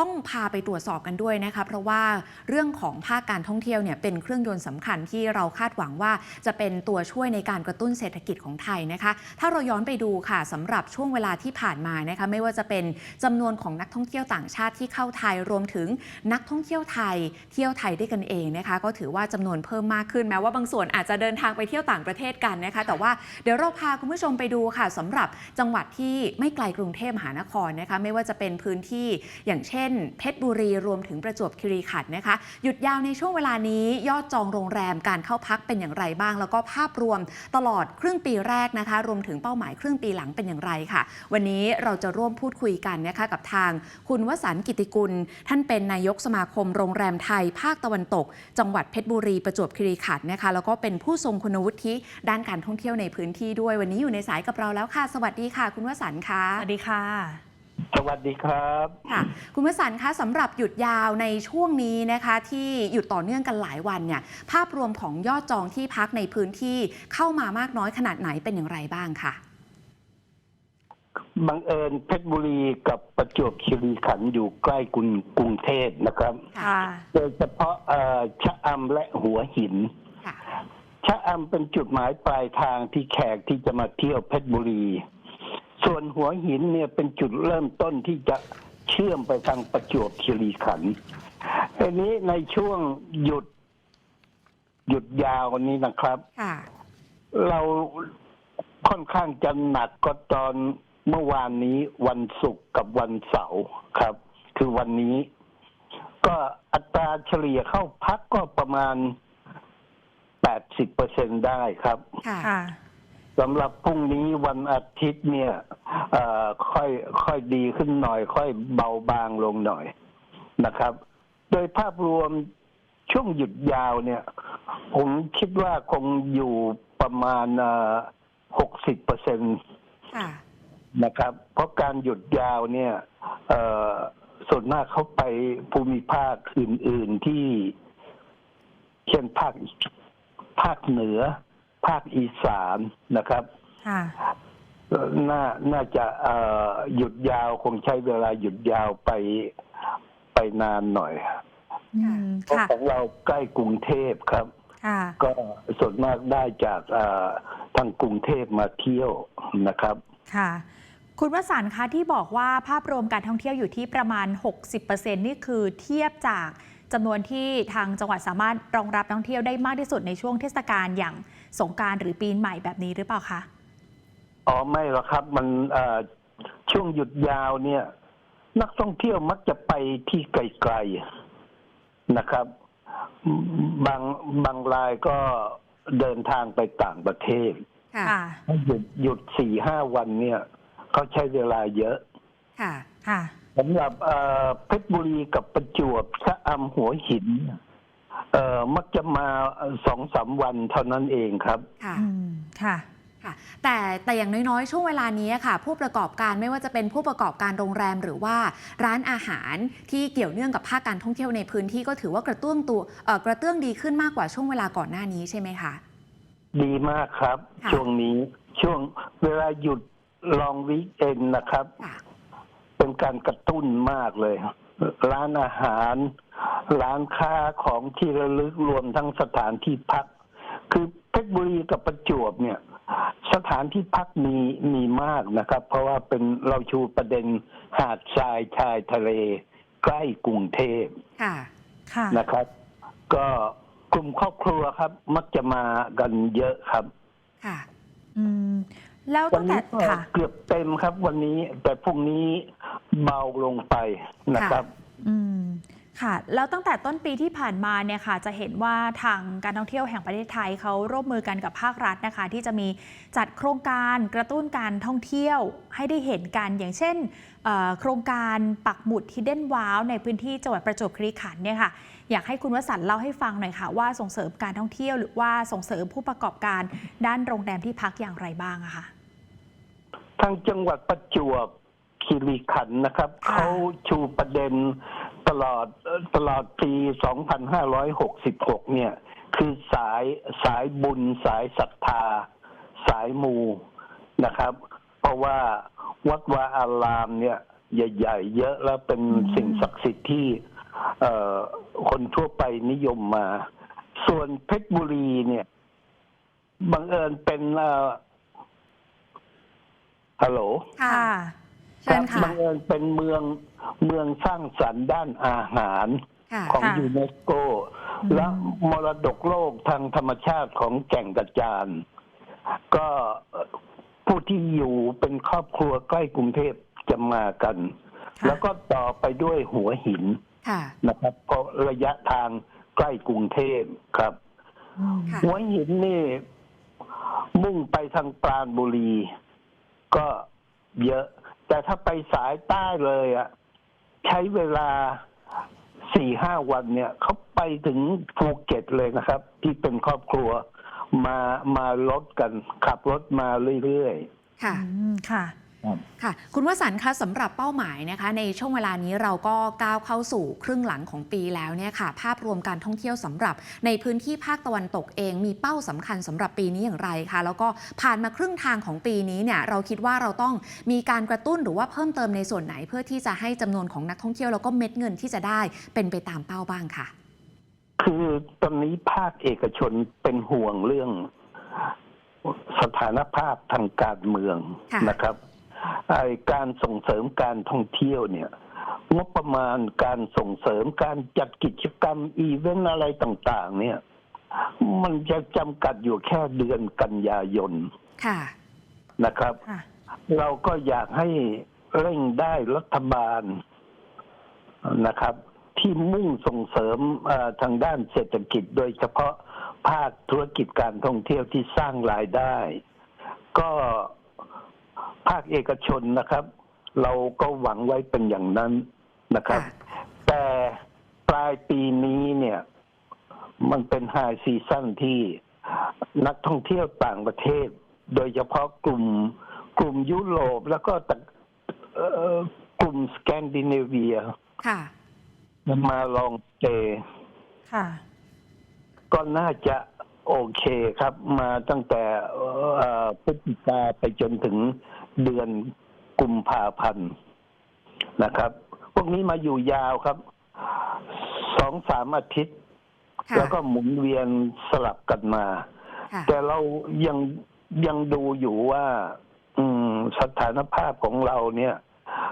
ต้องพาไปตรวจสอบกันด้วยนะคะเพราะว่าเรื่องของภาคการท่องเที่ยวเนี่ยเป็นเครื่องยนต์สำคัญที่เราคาดหวังว่าจะเป็นตัวช่วยในการกระตุ้นเศรษฐกิจของไทยนะคะ ถ้าเราย้อนไปดูค่ะสำหรับช่วงเวลาที่ผ่านมานะคะไม่ว่าจะเป็นจำนวนของนักท่องเที่ยวต่างชาติที่เข้าไทยรวมถึงนักท่องเที่ยวไทย เที่ยวไทยด้วยกันเองนะคะ ก็ถือว่าจำนวนเพิ่มมากขึ้นแม้ว่าบางส่วนอาจจะเดินทางไปเที่ยวต่างประเทศกันนะคะแต่ว่าเดี๋ยวเราพาคุณผู้ชมไปดูค่ะสำหรับจังหวัดที่ไม่ไกลกรุงเทพมหานครนะคะไม่ว่าจะเป็นพื้นที่อย่างเช่นเพชรบุรีรวมถึงประจวบคีรีขันธ์นะคะ หยุดยาวในช่วงเวลานี้ยอดจองโรงแรมการเข้าพักเป็นอย่างไรบ้าง แล้วก็ภาพรวมตลอดครึ่งปีแรกนะคะ รวมถึงเป้าหมายครึ่งปีหลังเป็นอย่างไรค่ะ วันนี้เราจะร่วมพูดคุยกันนะคะกับทางคุณวสันต์กิติกุล ท่านเป็นนายกสมาคมโรงแรมไทย ภาคตะวันตก จังหวัดเพชรบุรีประจวบคีรีขันธ์นะคะ แล้วก็เป็นผู้ทรงคุณวุฒิด้านการท่องเที่ยวในพื้นที่ด้วย วันนี้อยู่ในสายกับเราแล้วค่ะ สวัสดีค่ะ คุณวสันต์ค่ะสวัสดีค่ะ สวัสดีครับค่ะคุณวสันต์คะสำหรับหยุดยาวในช่วงนี้นะคะ ที่หยุดต่อเนื่องกันหลายวันเนี่ยภาพรวมของยอดจองที่พักในพื้นที่เข้ามามากน้อยขนาดไหนเป็นอย่างไรบ้างค่ะบังเอิญเพชรบุรีกับประจวบคีรีขันธ์อยู่ใกล้กรุงกรุงเทพนะครับ ค่ะ โดยเฉพาะเอ่อชะอำและหัวหิน ค่ะ ชะอำเป็นจุดหมายปลายทางที่แขกที่จะมาเที่ยวเพชรบุรี ส่วนหัวหินเนี่ยเป็นจุดเริ่มต้นที่จะเชื่อมไปทางประจวบคีรีขันธ์ทีนี้ในช่วงหยุด หยุดยาววันนี้นะครับ ค่ะ เราค่อนข้างจะหนักก็ตอนเมื่อวานนี้วันศุกร์กับวันเสาร์ครับ คือวันนี้ ก็อัตราเฉลี่ยเข้าพักก็ประมาณ80เปอร์เซ็นได้ครับ ค่ะค่ะ สำหรับพรุ่งนี้วันอาทิตย์เนี่ยเอ่อค่อยค่อยดีขึ้นหน่อย ค่อยเบาบางลงหน่อยนะครับ โดยภาพรวมช่วงหยุดยาวเนี่ย ผมคิดว่าคงอยู่ประมาณหกสิบเปอร์เซ็นตค่ะนะครับ เพราะการหยุดยาวเนี่ยเอ่อส่วนมากเขาไปภูมิภาคอื่น ๆที่ เช่นภาคภาคเหนือ ภาคอีสานนะครับค่ะเอ่อน่าน่าจะเอ่อหยุดยาวคงใช้เวลาหยุดยาวไปไปนานหน่อยอืมเพราะค่ะของเราใกล้กรุงเทพครับค่ะก็ส่วนมากได้จากเอ่อทางกรุงเทพมาเที่ยวนะครับ ค่ะ คุณวสันต์คะที่บอกว่าภาพรวมการท่องเที่ยวอยู่ที่ประมาณ 60%นี่คือเทียบจากจำนวนที่ทางจังหวัดสามารถรองรับนักท่องเที่ยวได้มากที่สุดในช่วงเทศกาลอย่างสงกรารหรือปีใหม่แบบนี้หรือเปล่าคะอ๋อไม่หรอกครับมันเอ่อช่วงหยุดยาวเนี่ย นักท่องเที่ยวมักจะไปที่ไกลๆนะครับ บางบางรายก็เดินทางไปต่างประเทศค่ะค่ะหยุดหยุดสี่ห้าวันเนี่ย เขาใช้เวลาเยอะค่ะ ค่ะ สำหรับเอ่อเพชรบุรีกับประจวบชะอำหัวหิน เอ่อมักจะมาสองสามวันเท่านั้นเองครับ ค่ะ อืม ค่ะ ค่ะ แต่แต่อย่างน้อยๆ ช่วงเวลานี้ค่ะ ผู้ประกอบการไม่ว่าจะเป็นผู้ประกอบการโรงแรมหรือว่าร้านอาหารที่เกี่ยวเนื่องกับภาคการท่องเที่ยวในพื้นที่ก็ถือว่ากระตุ้นตัวเอ่อกระเตื้องดีขึ้นมากกว่าช่วงเวลาก่อนหน้านี้ใช่ไหมคะ ดีมากครับ ค่ะ ช่วงนี้ช่วงเวลาหยุด ลองวีคเอนนะครับค่ะเป็นการกระตุ้นมากเลย ร้านอาหาร ร้านค้าของที่ระลึกรวมทั้งสถานที่พัก คือเพชรบุรีกับประจวบเนี่ย สถานที่พักมีมีมากนะครับ เพราะว่าเป็นเราชูประเด็นหาดทรายชายทะเล ใกล้กรุงเทพค่ะค่ะนะครับ ก็กลุ่มครอบครัวครับ มักจะมากันเยอะครับ ค่ะ อืม แล้ววัตั้นงแต่นี้ก็ค่ะ เกือบเต็มครับ วันนี้แต่พรุ่งนี้เบาลงไปนะครับ อืม ค่ะ แล้วตั้งแต่ต้นปีที่ผ่านมาเนี่ยค่ะ จะเห็นว่าทางการท่องเที่ยวแห่งประเทศไทยเขาร่วมมือกันกับภาครัฐนะคะ ที่จะมีจัดโครงการกระตุ้นการท่องเที่ยวให้ได้เห็นกันอย่างเช่นโครงการปักหมุด Hidden Wow ในพื้นที่จังหวัดประจวบคีรีขันธ์เนี่ยค่ะอยากให้คุณวสันต์เล่าให้ฟังหน่อยค่ะ ว่าส่งเสริมการท่องเที่ยวหรือว่าส่งเสริมผู้ประกอบการด้านโรงแรมที่พักอย่างไรบ้างอะคะทางจังหวัดประจวบคีรีขันธ์นะครับเขาชูประเด็น ตลอดเอ่อตลอดปี 2566 เนี่ย คือสายสายบุญสายศรัทธา สายมูนะครับ เพราะว่าวัดวาอารามเนี่ย ใหญ่ๆ เยอะแล้วเป็นอืมสิ่งศักดิ์สิทธิ์ที่เอ่อคนทั่วไปนิยมมา ส่วนเพชรบุรีเนี่ยบังเอิญเป็นเอ่อฮัลโหลค่ะค่ะ เชิญบัค่ะงเอิญเป็นเมืองเมืองสร้างสรรค์ด้านอาหารค่ะ ของค่ะยูเนสโก อืม และมรดกโลกทางธรรมชาติของแก่งกระจาน ก็ผู้ที่อยู่เป็นครอบครัวใกล้กรุงเทพจะมากัน ค่ะแล้วก็ต่อไปด้วยหัวหินค่ะ นะครับ ก็ระยะทางใกล้กรุงเทพครับ อืมค่ะ หัวหินนี่มุ่งไปทางปราณบุรี ก็เยอะ แต่ถ้าไปสายใต้เลยอะใช้เวลาสี่ห้าวันเนี่ยเขาไปถึงภูเก็ตเลยนะครับ ที่เป็นครอบครัวมามารถกัน ขับรถมาเรื่อยค่ะอืมค่ะๆ ค่ะ คุณวสันต์คะสำหรับเป้าหมายนะคะ ในช่วงเวลานี้เราก็ก้าวเข้าสู่ครึ่งหลังของปีแล้วเนี่ยค่ะ ภาพรวมการท่องเที่ยวสำหรับ ในพื้นที่ภาคตะวันตกเอง มีเป้าสำคัญสำหรับปีนี้อย่างไรคะแล้วก็ผ่านมาครึ่งทางของปีนี้เนี่ยเราคิดว่าเราต้องมีการกระตุ้นหรือว่าเพิ่มเติมในส่วนไหน เพื่อที่จะให้จำนวนของนักท่องเที่ยวแล้วก็เม็ดเงินที่จะได้เป็นไปตามเป้าบ้างค่ะ คือตอนนี้ภาคเอกชนเป็นห่วงเรื่องสถานภาพทางการเมืองค่ะนะครับไอ การส่งเสริมการท่องเที่ยวเนี่ยงบประมาณการส่งเสริมการจัดกิจกรรมอีเวนต์อะไรต่าง ๆ เนี่ย มันจะจำกัดอยู่แค่เดือนกันยายนค่ะนะครับค่ะเราก็อยากให้เร่งได้รัฐบาลนะครับ ที่มุ่งส่งเสริมเอ่อทางด้านเศรษฐกิจโดยเฉพาะภาคธุรกิจการท่องเที่ยวที่สร้างรายได้ ก็ ภาคเอกชนนะครับ เราก็หวังไว้เป็นอย่างนั้นนะครับค่ะแต่ปลายปีนี้เนี่ย มันเป็นไฮซีซั่นที่นักท่องเที่ยวต่างประเทศ โดยเฉพาะกลุ่มกลุ่มยุโรปแล้วก็ตะเอ่อกลุ่มสแกนดิเนเวียค่ะมาลองเตย์ค่ะก็น่าจะโอเคครับ มาตั้งแต่เอ่อพฤศจิกาไปจนถึง เดือนกุมภาพันธ์นะครับ พวกนี้มาอยู่ยาวครับสองสามอาทิตย์ค่ะแล้วก็หมุนเวียนสลับกันมาค่ะแต่เรายังยังดูอยู่ว่าอืมสถานภาพของเราเนี่ย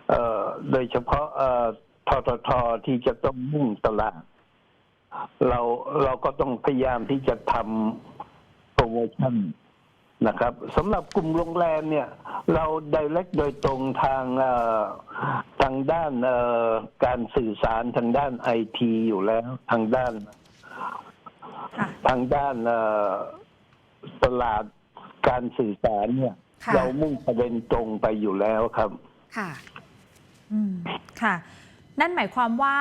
เอ่อโดยเฉพาะเอ่อทททที่จะต้องมุ่งตลาด เราเราก็ต้องพยายามที่จะทำโปรโมชั่น นะครับสำหรับกลุ่มโรงแรมเนี่ย เราไดเรกโดยตรงทางเอ่อทางด้านเอ่อการสื่อสารทางด้านไอทีอยู่แล้ว ทางด้านค่ะทางด้านเอ่อตลาดการสื่อสารเนี่ยค่ะเรามุ่งประเด็นตรงไปอยู่แล้วครับ ค่ะ อืม ค่ะ นั่นหมายความว่า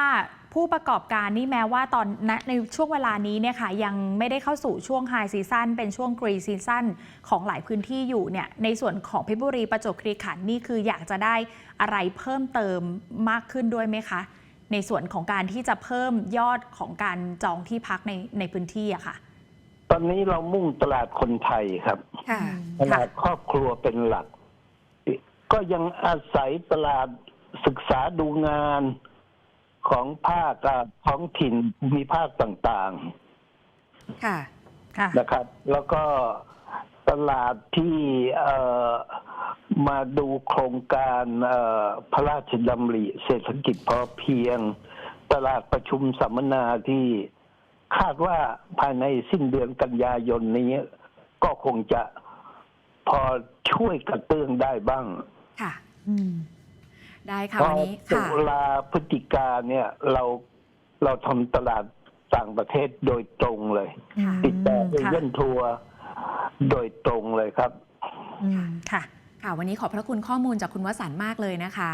ผู้ประกอบการนี่แม้ว่าตอนณในช่วงเวลานี้เนี่ยค่ะยังไม่ได้เข้าสู่ช่วงไฮซีซั o นเป็นช่วงกรีซีซั o นของหลายพื้นที่อยู่เนี่ยในส่วนของเพชรบุรีประจวบคีรีขันธ์นี่คืออยากจะได้อะไรเพิ่มเติมมากขึ้นด้วยไหมคะ ในส่วนของการที่จะเพิ่มยอดของการจองที่พักในในพื้นที่อะค่ะ ตอนนี้เรามุ่งตลาดคนไทยครับค่ะตลาดครอบครัวเป็นหลัก ก็ยังอาศัยตลาดศึกษาดูงาน ของภาคอะท้องถิ่นภูมิภาคต่างค่ะ ค่ะๆนะครับ แล้วก็ตลาดที่เอ่อมาดูโครงการเอ่อพระราชดำริเศรษฐกิจพอเพียง ตลาดประชุมสัมมนาที่คาดว่าภายในสิ้นเดือนกันยายนนี้ ก็คงจะพอช่วยกระเตื้องได้บ้าง ค่ะ อืม ได้ค่ะเพวันราะนี้ตุค่ะลาพฤศจิกาเนี่ยเราเราทำตลาดต่างประเทศโดยตรงเลย ค่ะติดต่อเอค่ะเย่นทัวร์โดยตรงเลยครับ อืมค่ะ ค่ะ วันนี้ขอบพระคุณข้อมูลจากคุณวสันต์มากเลยนะคะ